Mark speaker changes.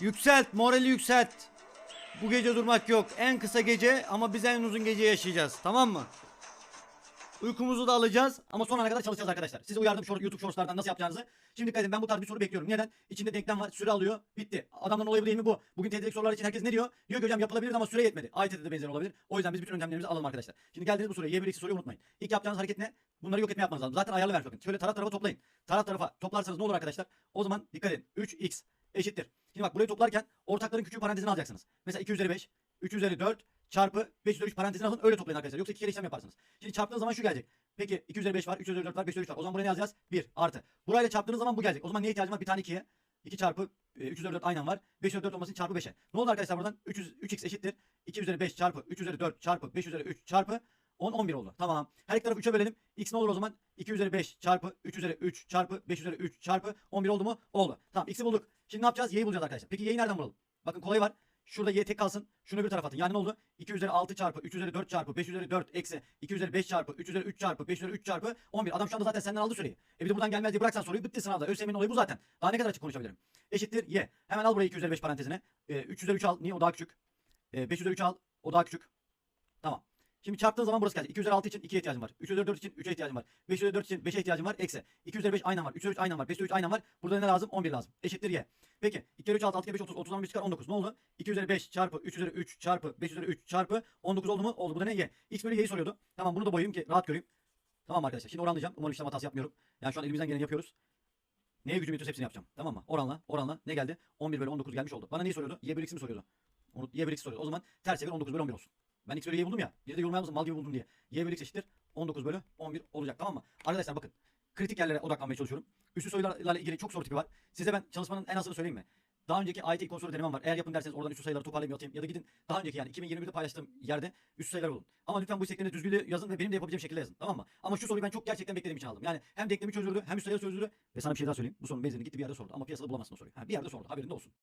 Speaker 1: Yükselt, morali yükselt. Bu gece durmak yok. En kısa gece ama biz en uzun gece yaşayacağız. Tamam mı? Uykumuzu da alacağız ama son ana kadar çalışacağız arkadaşlar. Size uyardım short, YouTube Shorts'lardan nasıl yapacağınızı. Şimdi dikkat edin ben bu tarz bir soru bekliyorum. Neden? İçinde denklem var, süre alıyor, bitti. Adamların olayı değil mi bu? Bugün TED'deki sorular için herkes ne diyor? Diyor ki hocam yapılabilir ama süre yetmedi. AYT'de de benzer olabilir. O yüzden biz bütün önlemlerimizi alalım arkadaşlar. Şimdi geldiğiniz bu soruya Y1 eksi soruyu unutmayın. İlk yapacağınız hareket ne? Bunları yok etme yapmanız lazım. Zaten ayarlı ver bakın. Şöyle taraf tarafa toplayın. Taraf tarafa toplarsanız ne olur arkadaşlar? O zaman dikkat edin. 3x eşittir. Şimdi bak burayı toplarken ortakların küçük parantezini alacaksınız. Mesela 2 üzeri 5, 3 üzeri 4 çarpı 5 üzeri 3 parantezini alın öyle toplayın arkadaşlar. Yoksa iki kere işlem yaparsınız. Şimdi çarptığınız zaman şu gelecek. Peki 2 üzeri 5 var, 3 üzeri 4 var, 5 üzeri 3 var. O zaman buraya ne yazacağız? 1 artı. Burayla çarptığınız zaman bu gelecek. O zaman neye ihtiyacım var? Bir tane 2'ye. 2 çarpı e, 3 üzeri 4 aynen var. 5 üzeri 4 olmasın çarpı 5'e. Ne oldu arkadaşlar buradan? 300, 3x eşittir. 2 üzeri 5 çarpı 3 üzeri 4 çarpı 5 üzeri 3 çarpı 10 11 oldu. Tamam. Her iki tarafı 3'e bölelim. X ne olur o zaman? 2 üzeri 5 çarpı 3 üzeri 3 çarpı 5 üzeri 3 çarpı 11 oldu mu? Oldu. Tamam x'i bulduk. Şimdi ne yapacağız? Y'yi bulacağız arkadaşlar. Peki y'yi nereden bulalım? Bakın kolay var. Şurada y tek kalsın. Şunu bir tarafa atın. Yani ne oldu? 2 üzeri 6 çarpı 3 üzeri 4 çarpı 5 üzeri 4 eksi 2 üzeri 5 çarpı 3 üzeri 3 çarpı 5 üzeri 3 çarpı 11. Adam şu anda zaten senden aldı süreyi. E bir de buradan gelmez diye bıraksan soruyu bitti sınavda. ÖSYM'nin olayı bu zaten. Daha ne kadar açık konuşabilirim? Eşittir y. Hemen al burayı 2 üzeri 5 parantezine. E, 3 üzeri 3 al. Niye? O daha küçük. E, 5 üzeri 3 al. O daha küçük. Şimdi çarptığın zaman burası gelecek. 2 üzeri 6 için 2'ye ihtiyacım var. 3 üzeri 4 için 3'e ihtiyacım var. 5 üzeri 4 için 5'e ihtiyacım var. Eksi. 2 üzeri 5 aynen var. 3 üzeri 3 aynen var. 5 üzeri 3 aynen var. Burada ne lazım? 11 lazım. Eşittir y. Peki. 2 kere 3 6 6 kere 5 30. 30'dan 1 çıkar 19. Ne oldu? 2 üzeri 5 çarpı 3 üzeri 3 çarpı 5 üzeri 3 çarpı 19 oldu mu? Oldu. Bu da ne? Y. X bölü y'yi soruyordu. Tamam bunu da boyayayım ki rahat göreyim. Tamam arkadaşlar. Şimdi oranlayacağım. Umarım işlem hatası yapmıyorum. Yani şu an elimizden geleni yapıyoruz. Neye gücüm yetiyorsa hepsini yapacağım. Tamam mı? Oranla. Oranla. Ne geldi? 11 bölü 19 gelmiş oldu. Bana neyi soruyordu? Y bölü X'i mi soruyordu? Y bölü X soruyordu. O zaman ters çevir 19 bölü 11 olsun. Ben X bölü Y'yi buldum ya. Bir de yorumlar mısın? Mal gibi buldum diye. Y bölü X eşittir. 19 bölü 11 olacak. Tamam mı? Arkadaşlar bakın. Kritik yerlere odaklanmaya çalışıyorum. Üstü sayılarla ilgili çok soru tipi var. Size ben çalışmanın en azını söyleyeyim mi? Daha önceki AYT ilk soru denemem var. Eğer yapın derseniz oradan üstü sayıları toparlayayım atayım. Ya da gidin daha önceki yani 2021'de paylaştığım yerde üstü sayıları bulun. Ama lütfen bu isteklerini düzgün yazın ve benim de yapabileceğim şekilde yazın. Tamam mı? Ama şu soruyu ben çok gerçekten beklediğim için aldım. Yani hem denklemi çözüldü hem üstü sayıları çözüldü. Ve sana bir şey daha söyleyeyim. Bu sorunun benzerini gitti bir yerde sordu. Ama piyasada bulamazsın o soruyu. Ha, bir yerde sordu. Haberin olsun.